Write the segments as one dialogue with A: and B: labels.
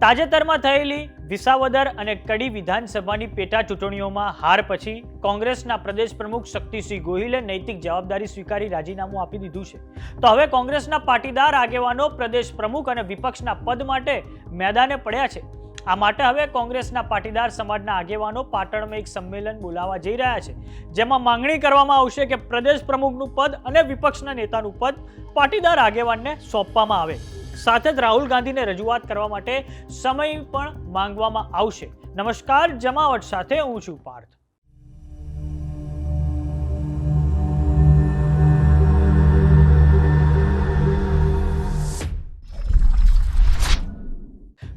A: તાજેતરમાં થયેલી વિસાવદર અને કડી વિધાનસભાની પેટા ચૂંટણીઓમાં હાર પછી કોંગ્રેસના પ્રદેશ પ્રમુખ શક્તિસિંહ ગોહિલે નૈતિક જવાબદારી સ્વીકારી રાજીનામું આપી દીધું છે. તો હવે કોંગ્રેસના પાટીદાર આગેવાનો, પ્રદેશ પ્રમુખ અને વિપક્ષના પદ માટે મેદાને પડ્યા છે. આ માટે હવે કોંગ્રેસના પાટીદાર સમાજના આગેવાનો પાટણમાં એક સંમેલન બોલાવવા જઈ રહ્યા છે. જેમાં માંગણી કરવામાં આવશે કે પ્રદેશ પ્રમુખનું પદ અને વિપક્ષના નેતાનું પદ પાટીદાર આગેવાનને સોંપવામાં આવે. સાથે જ રાહુલ ગાંધીને રજૂઆત કરવા માટે સમય પણ માંગવામાં આવશે. નમસ્કાર, જમાવટ સાથે હું છું પાર્થ.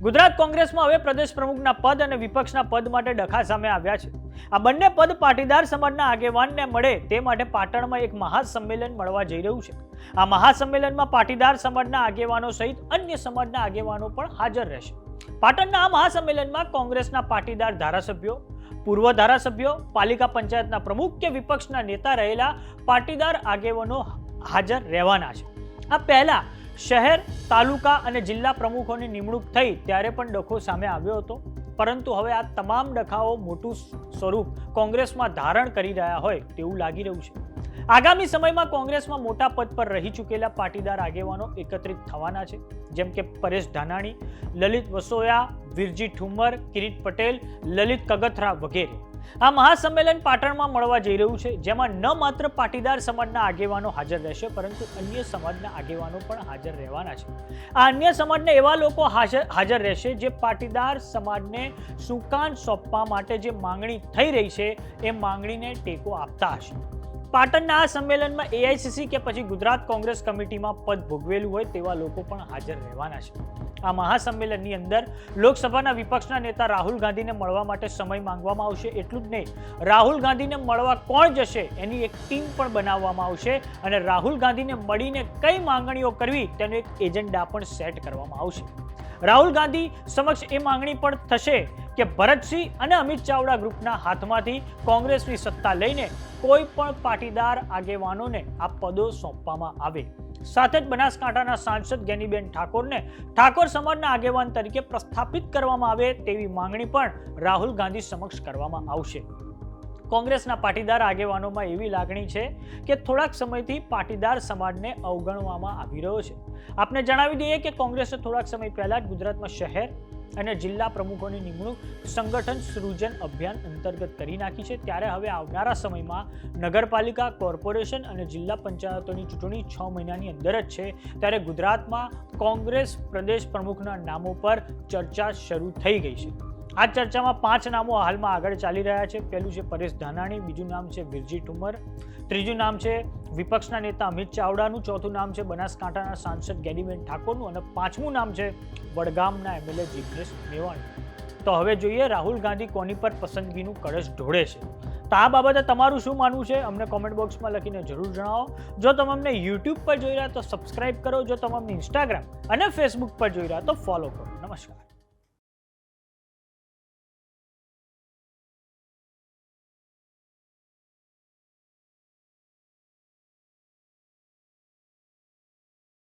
A: ગુજરાત કોંગ્રેસમાં હવે પ્રદેશ પ્રમુખના પદ અને વિપક્ષના પદ માટે ડખા સામે આવ્યા છે. આ બંને પદ પાટીદાર સમાજના આગેવાનને મળે તે માટે પાટણમાં એક મહાસંમેલન મળવા જઈ રહ્યું છે. આ મહાસંમેલનમાં પાટીદાર સમાજના આગેવાનો સહિત અન્ય સમાજના આગેવાનો પણ હાજર રહેશે. પાટણના આ મહાસંમેલનમાં કોંગ્રેસના પાટીદાર ધારાસભ્યો, પૂર્વ ધારાસભ્યો, પાલિકા પંચાયતના પ્રમુખ કે વિપક્ષના નેતા રહેલા પાટીદાર આગેવાનો હાજર રહેવાના છે. આ પહેલા શહેર, તાલુકા અને જિલ્લા પ્રમુખોની નિમણૂક થઈ ત્યારે પણ ડખો સામે આવ્યો હતો. પરંતુ હવે આ તમામ ડખાઓ મોટું સ્વરૂપ કોંગ્રેસમાં ધારણ કરી રહ્યા હોય તેવું લાગી રહ્યું છે. આગામી સમયમાં કોંગ્રેસમાં મોટા પદ પર રહી ચૂકેલા પાટીદાર આગેવાનો એકત્રિત થવાના છે. જેમ કે પરેશ ધાનાણી, લલિત વસોયા, વિરજી ઠુમ્મર કિરીટ પટેલ, લલિત કગથરા વગેરે. આ મહાસંમેલન પાટણમાં મળવા જઈ રહ્યું છે, જેમાં ન માત્ર પાટીદાર સમાજના આગેવાનો હાજર રહેશે, પરંતુ અન્ય સમાજના આગેવાનો પણ હાજર રહેવાના છે. આ અન્ય સમાજના એવા લોકો હાજર રહેશે જે પાટીદાર સમાજને સુકાન સોંપવા માટે જે માંગણી થઈ રહી છે, એ માંગણીને ટેકો આપતા હશે. પાટણના આ સંમેલનમાં એઆઈસીસી કે પછી ગુજરાત કોંગ્રેસ કમિટીમાં પદ ભોગવેલું હોય તેવા લોકો પણ હાજર રહેવાના છે. આ મહાસંમેલનની અંદર લોકસભાના વિપક્ષના નેતા રાહુલ ગાંધીને મળવા માટે સમય માંગવામાં આવશે એટલું જ નહીં. રાહુલ ગાંધીને મળવા કોણ જશે એની એક ટીમ પણ બનાવવામાં આવશે અને રાહુલ ગાંધીને મળીને કઈ માંગણીઓ કરવી તેનો એક એજન્ડા પણ સેટ કરવામાં આવશે. રાહુલ ગાંધી સમક્ષ એ માંગણી પણ થશે કે ભરતસિંહ અને અમિત ચાવડા ગ્રુપના હાથમાંથી કોંગ્રેસની સત્તા લઈને કોઈ પણ પાટીદાર આગેવાનોને આ પદો સોંપવામાં આવે. સાથે જ બનાસકાંઠાના સાંસદ ગેનીબેન ઠાકોરને ઠાકોર સમાજના આગેવાન તરીકે પ્રસ્થાપિત કરવામાં આવે તેવી માંગણી પણ રાહુલ ગાંધી સમક્ષ કરવામાં આવશે. કોંગ્રેસના પાટીદાર આગેવાનોમાં એવી લાગણી છે કે થોડાક સમયથી પાટીદાર સમાજને અવગણવામાં આવી રહ્યો છે. આપને જણાવી દઈએ કે કોંગ્રેસે થોડાક સમય પહેલા જ ગુજરાતમાં શહેર અને જિલ્લા પ્રમુખોની નિમણૂક સંગઠન સૃજન અભિયાન અંતર્ગત કરી નાખી છે. ત્યારે હવે આવનારા સમયમાં નગરપાલિકા, કોર્પોરેશન અને જિલ્લા પંચાયતોની ચૂંટણી છ મહિનાની અંદર જ છે. ત્યારે ગુજરાતમાં કોંગ્રેસ પ્રદેશ પ્રમુખના નામો પર ચર્ચા શરૂ થઈ ગઈ છે. આ ચર્ચામાં પાંચ નામો હાલમાં આગળ ચાલી રહ્યા છે. પહેલું છે પરેશ ધાનાણી, બીજું નામ છે વિરજી ઠુમર, ત્રીજું નામ છે વિપક્ષના નેતા અમિત ચાવડાનું, ચોથું નામ છે બનાસકાંઠાના સાંસદ ગેડીબેન ઠાકોરનું અને પાંચમું નામ છે વડગામના એમએલએ જીગ્રેશ મેવાણી. તો હવે જોઈએ રાહુલ ગાંધી કોની પર પસંદગીનું કળશ ઢોળે છે. તો આ બાબતે તમારું શું માનવું છે? અમને કોમેન્ટ બોક્સમાં લખીને જરૂર જણાવો. જો તમે અમને યુટ્યુબ પર જોઈ રહ્યા તો સબસ્ક્રાઇબ કરો. જો તમે અમને ઇન્સ્ટાગ્રામ અને ફેસબુક પર જોઈ રહ્યા તો ફોલો કરો. નમસ્કાર.